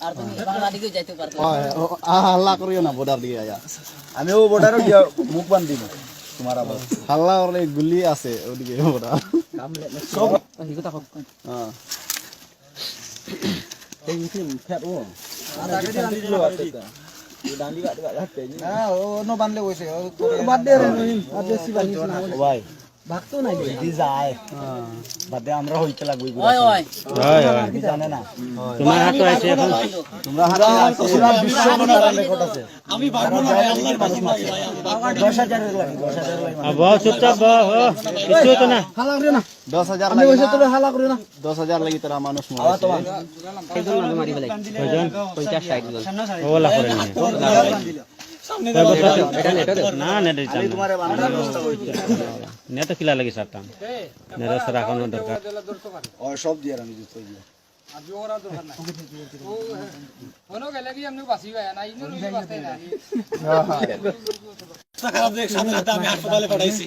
আর তুমি বাংলা যাইতে হয় আ- হাল্লা করিও না বর্ডার দিকে আয়া আমিও বর্ডারও গিয়া মুখ বান দিব তোমার আবার হাল্লা করলে গুলি আছে ওদিকে বর্ডার সব হ্যাঁ এই মিটিং ফেট ও আর আগে দিয়ে আনছিল আছে ডান্ডি কাট কাট হ্যাঁ ও নো বানলে কইছে বাদ দে রে নহিন বাদ দে না ভাই ভাগতো নাই দি যায়। বাদ আমরা হইতে লাগবো হয় হয়। জানে না? তোমার হাতে আছে এখন। তোমরা হাতে আছে। বিশ্ব মনোরম রেকর্ড আছে। আমি পারব না আল্লাহর কাছে দশ হাজারের লাগে দশ হাজারের লাগে আর বহ চুপচাপ বহ কিছু হতো না? হালা করে না। দশ হাজার আমি লাগে ওইসব তোরে হালা করে না। দশ হাজার লাগি তোরা মানুষ আবার তোমার কয়জন? ওলা করে নিয়ে না নেট দিতাম না। তোমারে বানানোর ব্যবস্থা করতে নেট কিলা লাগি সারতাম নেট রাখানো দরকার। ও সব দিয়ে আমি হাসপাতালে দিয়ে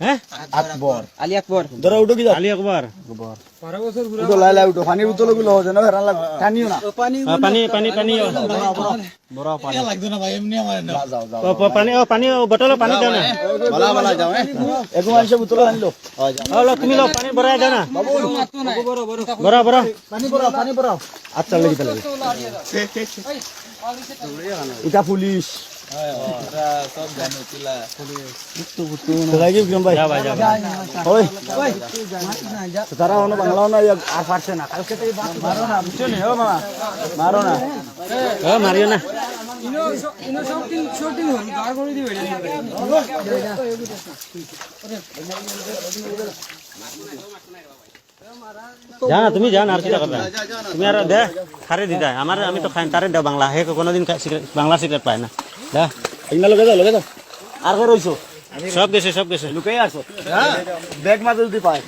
হ্যাঁ? আকবর আলী আকবর। ধরো উঠো কি আলী আকবর। উঠো লাই লাই উঠো। পানির বোতলগুলো যেন হেরান লাগ টানিও না। আ, পানি পানি পানি ও, যাও যাও ও, পানি ও পানি ও বটল পানি দাও না। বলা বলা যাও একো মানুষে বোতল আনলো। ও লো, তুমি লো পানি ভরাই দাও না। বড় বড় পানি পড়াও পানি পড়াও আচ্ছা লাগি তাহলে এটা পুলিশ তারা জানা, তুমি জান আর কিটা করবে তুমি আর দে, খারে দি দেয় আমার, আমি তো খাই, তারে দেও বাংলা। হে কোনোদিন বাংলা সিগারেট পায় না। দে এগুলা লগে যাও লগে যাও। আর কে রইছো সব গেছে সব গেছে। লুকাই আসো ব্যাগ মাঝে যদি পায়।